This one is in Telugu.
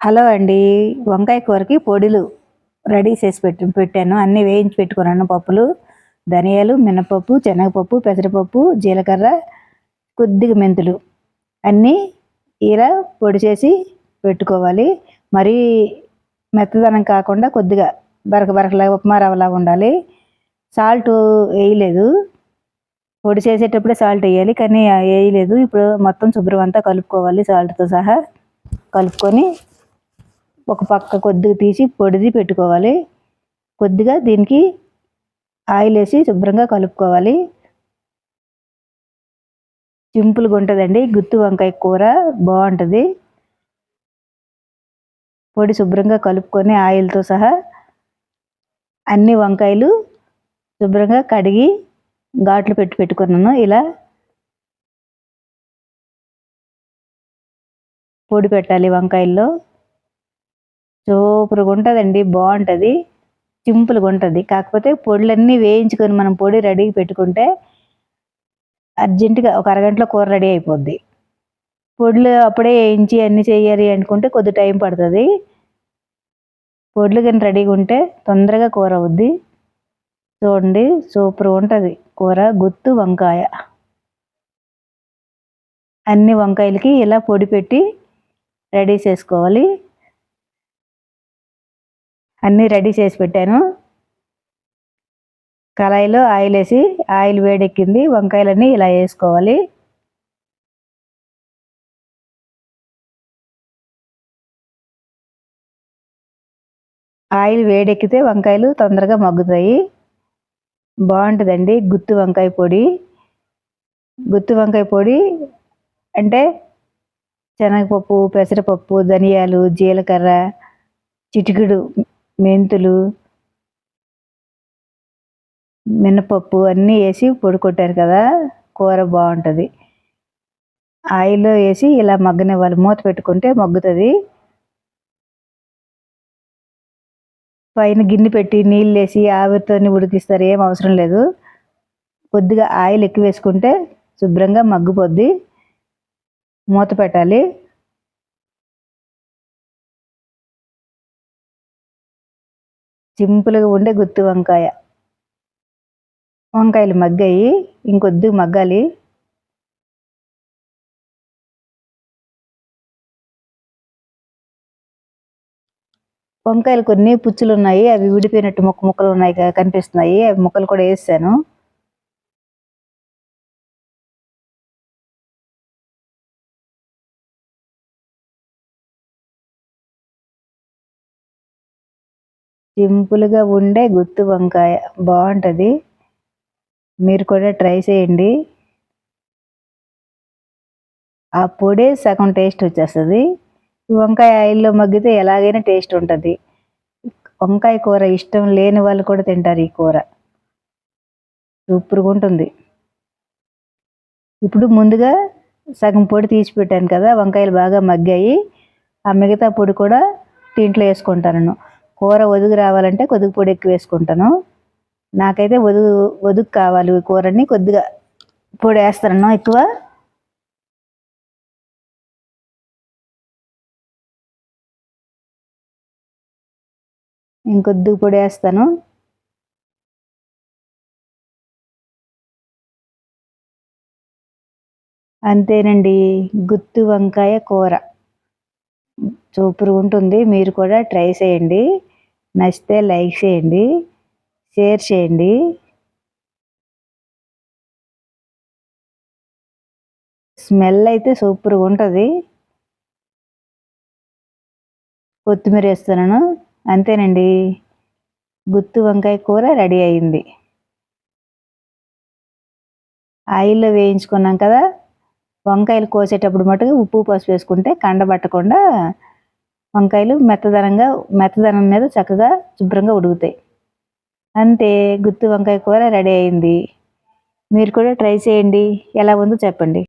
హలో అండి. వంకాయ కూరకి పొడిలు రెడీ చేసి పెట్టి పెట్టాను. అన్నీ వేయించి పెట్టుకున్నాను. పప్పులు ధనియాలు మినపప్పు శనగపప్పు పెసరపప్పు జీలకర్ర కొద్దిగా మెంతులు అన్నీ ఇలా పొడి చేసి పెట్టుకోవాలి. మరీ మెత్తదనం కాకుండా కొద్దిగా బరక బరకలాగా ఉప్మా రవ్వలాగా ఉండాలి. సాల్ట్ వేయలేదు. పొడి చేసేటప్పుడే సాల్ట్ వేయాలి. కానీ వేయలేదు. ఇప్పుడు మొత్తం శుభ్రం అంతా కలుపుకోవాలి. సాల్ట్తో సహా కలుపుకొని ఒక పక్క కొద్దిగా తీసి పొడిది పెట్టుకోవాలి. కొద్దిగా దీనికి ఆయిల్ వేసి శుభ్రంగా కలుపుకోవాలి. సింపుల్గా ఉంటుందండి. గుత్తి వంకాయ కూర బాగుంటుంది. పొడి శుభ్రంగా కలుపుకొని ఆయిల్తో సహా అన్ని వంకాయలు శుభ్రంగా కడిగి ఘాట్లు పెట్టి పెట్టుకున్నాను. ఇలా పొడి పెట్టాలి వంకాయల్లో. సూపర్గా ఉంటుందండి బాగుంటుంది. సింపుల్గా ఉంటుంది. కాకపోతే పొడులన్నీ వేయించుకొని మనం పొడి రెడీగా పెట్టుకుంటే అర్జెంటుగా ఒక అరగంటలో కూర రెడీ అయిపోద్ది. పొడులు అప్పుడే వేయించి అన్నీ చేయాలి అనుకుంటే కొద్ది టైం పడుతుంది. పొడులు కానీ రెడీగా ఉంటే తొందరగా కూర అవుద్ది. చూడండి సూపర్ ఉంటుంది. కూర గుత్తు వంకాయ. అన్ని వంకాయలకి ఇలా పొడి పెట్టి రెడీ చేసుకోవాలి. అన్నీ రెడీ చేసి పెట్టాను. కళాయిలో ఆయిల్ వేసి ఆయిల్ వేడెక్కింది. వంకాయలన్నీ ఇలా వేసుకోవాలి. ఆయిల్ వేడెక్కితే వంకాయలు తొందరగా మగ్గుతాయి. బాగుంటుందండి గుత్తి వంకాయ పొడి. గుత్తి వంకాయ పొడి అంటే శనగపప్పు పెసరపప్పు ధనియాలు జీలకర్ర చిటికిడు మెంతులు మినపప్పు అన్నీ వేసి పొడి కొట్టారు కదా కూర బాగుంటుంది. ఆయిల్లో వేసి ఇలా మగ్గనివ్వాలి. మూత పెట్టుకుంటే మగ్గుతుంది. పైన గిన్నె పెట్టి నీళ్ళు వేసి ఆవిరితో ఉడికిస్తారు. ఏం అవసరం లేదు. కొద్దిగా ఆయిల్ ఎక్కువ వేసుకుంటే శుభ్రంగా మగ్గిపోద్ది. మూత పెట్టాలి. సింపుల్గా ఉండే గుత్తి వంకాయ. వంకాయలు మగ్గాయి ఇంకొద్ది మగ్గాలి. వంకాయలు కొన్ని పుచ్చులు ఉన్నాయి అవి విడిపోయినట్టు ముక్క ముక్కలు ఉన్నాయి కనిపిస్తున్నాయి అవి ముక్కలు కూడా వేసాను. సింపుల్గా ఉండే గుత్తి వంకాయ. బాగుంటుంది మీరు కూడా ట్రై చేయండి. ఆ పొడే సగం టేస్ట్ వచ్చేస్తుంది. వంకాయ ఆయిల్లో మగ్గితే ఎలాగైనా టేస్ట్ ఉంటుంది. వంకాయ కూర ఇష్టం లేని వాళ్ళు కూడా తింటారు ఈ కూర. సూపర్గా ఉంటుంది. ఇప్పుడు ముందుగా సగం పొడి తీసి పెట్టాను కదా వంకాయలు బాగా మగ్గాయి. ఆ మిగతా పొడి కూడా దీంట్లో వేసుకుంటాను కూర ఒదుగు రావాలంటే కొద్దిగా పొడి ఎక్కువ వేసుకుంటాను. నాకైతే ఒదుగు ఒదుగు కావాలి కూరని కొద్దిగా పొడి వేస్తాను ఎక్కువ. ఇంకొద్దిగా పొడి వేస్తాను. అంతేనండి గుత్తి వంకాయ కూర. సూపర్గా ఉంటుంది మీరు కూడా ట్రై చేయండి. నచ్చితే లైక్ చేయండి షేర్ చేయండి. స్మెల్ అయితే సూపర్గా ఉంటుంది. కొత్తిమీర వేస్తున్నాను అంతేనండి. గుత్తి వంకాయ కూర రెడీ అయింది. ఆయిల్లో వేయించుకున్నాం కదా వంకాయలు కోసేటప్పుడు మటుకు ఉప్పు పసుపు వేసుకుంటే కండబట్టకుండా వంకాయలు మెత్తదనంగా మెత్తదనం మీద చక్కగా శుభ్రంగా ఉడుకుతాయి. అంతే గుత్తి వంకాయ కూర రెడీ అయింది. మీరు కూడా ట్రై చేయండి. ఎలా ఉందో చెప్పండి.